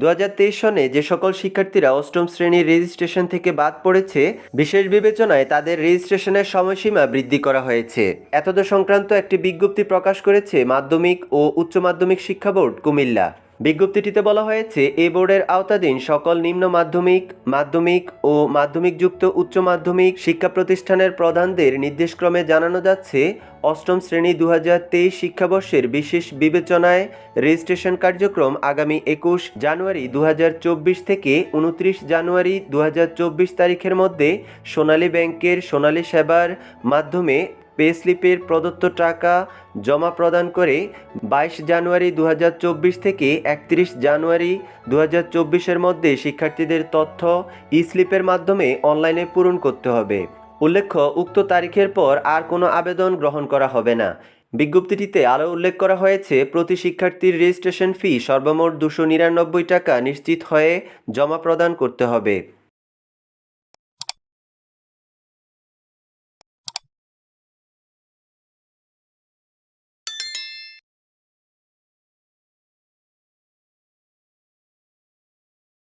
দু হাজার তেইশ সনে যে সকল শিক্ষার্থীরা অষ্টম শ্রেণির রেজিস্ট্রেশন থেকে বাদ পড়েছে, বিশেষ বিবেচনায় তাদের রেজিস্ট্রেশনের সময়সীমা বৃদ্ধি করা হয়েছে। এতদ সংক্রান্ত একটি বিজ্ঞপ্তি প্রকাশ করেছে মাধ্যমিক ও উচ্চ মাধ্যমিক শিক্ষা বোর্ড কুমিল্লা। বিজ্ঞপ্তিটিতে বলা হয়েছে এই বোর্ডের আওতাধীন সকল নিম্ন মাধ্যমিক মাধ্যমিক ও মাধ্যমিকযুক্ত উচ্চ মাধ্যমিক শিক্ষা প্রতিষ্ঠানের প্রধানদের নির্দেশক্রমে জানানো যাচ্ছে, অষ্টম শ্রেণি দু হাজার তেইশ শিক্ষাবর্ষের বিশেষ বিবেচনায় রেজিস্ট্রেশন কার্যক্রম আগামী একুশ জানুয়ারি দু হাজার চব্বিশ থেকে উনত্রিশ জানুয়ারি দু হাজার চব্বিশ তারিখের মধ্যে সোনালী ব্যাংকের সোনালী সেবার মাধ্যমে পে স্লিপের প্রদত্ত টাকা জমা প্রদান করে বাইশ জানুয়ারি দু হাজার চব্বিশ থেকে একত্রিশ জানুয়ারি দু এর মধ্যে শিক্ষার্থীদের তথ্য ই স্লিপের মাধ্যমে অনলাইনে পূরণ করতে হবে। উল্লেখ্য, উক্ত তারিখের পর আর কোনো আবেদন গ্রহণ করা হবে না। বিজ্ঞপ্তিটিতে আরও উল্লেখ করা হয়েছে, প্রতি শিক্ষার্থীর রেজিস্ট্রেশন ফি সর্বমোট দুশো নিরানব্বই টাকা নিশ্চিত হয়ে জমা প্রদান করতে হবে।